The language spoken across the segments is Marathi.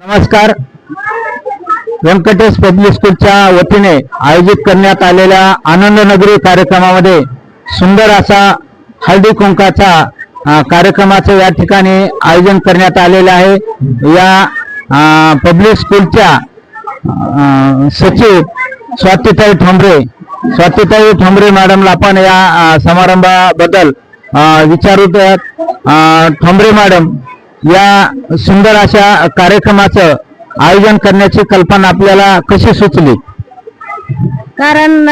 नमस्कार. व्यंकटेश पब्लिक स्कूलच्या वतीने आयोजित करण्यात आलेल्या आनंदनगरी कार्यक्रमामध्ये सुंदर असा हळदी कुंकाचा कार्यक्रमाचं या ठिकाणी आयोजन करण्यात आलेलं आहे. या पब्लिक स्कूलच्या सचिव स्वातीताई ठोंबरे स्वातीताई ठोंबरे मॅडमला आपण या समारंभाबद्दल विचारू ठोंबरे मॅडम या सुंदर अशा कार्यक्रमाचं आयोजन करण्याची कल्पना आपल्याला कशी सुचली? कारण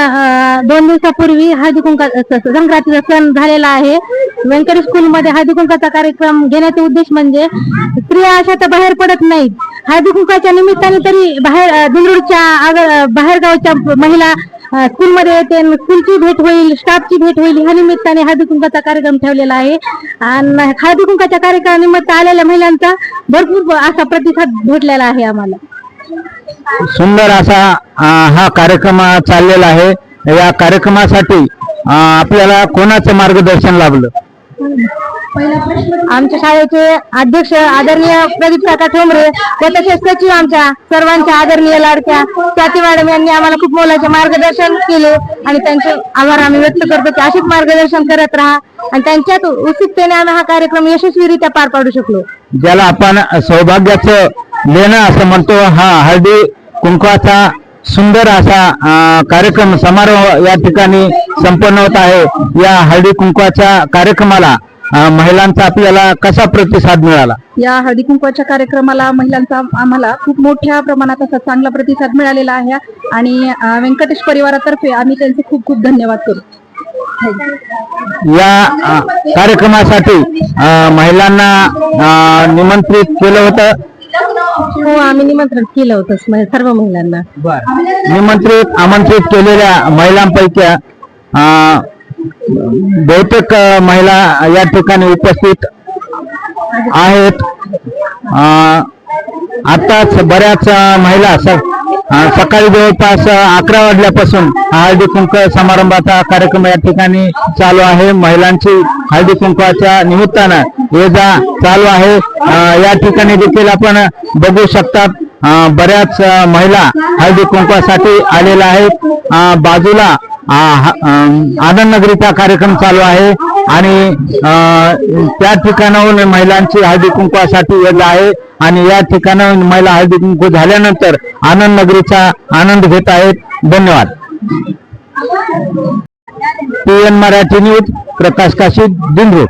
दोन दिवसापूर्वी हळदी कुंका संक्रांतीचा सण झालेला आहे. व्यंकटेश स्कूलमध्ये हळदी कुंकाचा कार्यक्रम घेण्याचा उद्देश म्हणजे स्त्रिया अशा तर बाहेर पडत नाहीत. हळदी कुंकाच्या निमित्ताने तरी बाहेर अं, बाहेरगावच्या महिला अं, स्कूलमध्ये येते स्कूलची भेट होईल स्टाफची भेट होईल ह्या निमित्ताने हळदी कुंकाचा कार्यक्रम ठेवलेला आहे. आणि हळदी कुंकाच्या कार्यक्रमानिमित्त आलेल्या महिलांचा भरपूर असा प्रतिसाद भेटलेला आहे आम्हाला. सुंदर असा हा कार्यक्रम चाललेला आहे. या कार्यक्रमासाठी आपल्याला कोणाचं मार्गदर्शन लाभलं? आमच्या शाळेचे अध्यक्ष आदरणीय प्रदीप काका ठोंबरे व तसेच सचिव आमच्या सर्वांच्या आदरणीय लाडक्या स्वाती मॅडम यांनी आम्हाला खूप मोलाचे मार्गदर्शन केले आणि त्यांचे आभार आम्ही व्यक्त करतो की असेच मार्गदर्शन करत राहा आणि त्यांच्याच उत्सुकतेने आम्ही हा कार्यक्रम यशस्वीरित्या पार पाडू शकलो. ज्याला आपण सौभाग्याचं लेणं असं म्हणतो. हा हळदी कुंकवाचा सुंदर असा कार्यक्रम समारोह या ठिकाणी संपन्न होत आहे. या हळदी कुंकवाच्या कार्यक्रमाला महिलांचा आपल्याला कसा प्रतिसाद मिळाला? या हळदी कुंकवाच्या कार्यक्रमाला महिलांचा आम्हाला खूप मोठ्या प्रमाणात असा चांगला प्रतिसाद मिळालेला आहे आणि व्यंकटेश परिवारातर्फे आम्ही त्यांचे खूप खूप धन्यवाद करू. या कार्यक्रमासाठी महिलांना निमंत्रित केलं होतं. हो आम्ही निमंत्रण केलं होतं सर्व महिलांना. निमंत्रित आमंत्रित केलेल्या महिलांपैकी बहुतेक महिला या ठिकाणी उपस्थित आहेत. आताच बऱ्याच महिला सकाळी जवळपास अकरा वाजल्यापासून हळदी कुंक समारंभाचा कार्यक्रम या ठिकाणी चालू आहे. महिलांची हळदी कुंकवाच्या निमित्तानं ये जा चालू आहे. या ठिकाणी देखील आपण बघू शकतात बऱ्याच महिला हळदी कुंकवासाठी आलेल्या आहेत. बाजूला अ, आनंद नगरीचा कार्यक्रम चालू आहे आणि त्या ठिकाणाहून महिलांची हळदी कुंकवासाठी येत आहे आणि या ठिकाणाहून महिला हळदी कुंकू झाल्यानंतर आनंद नगरीचा आनंद घेत आहेत. धन्यवाद. P N Marathi news Prakash Kashi Dindur.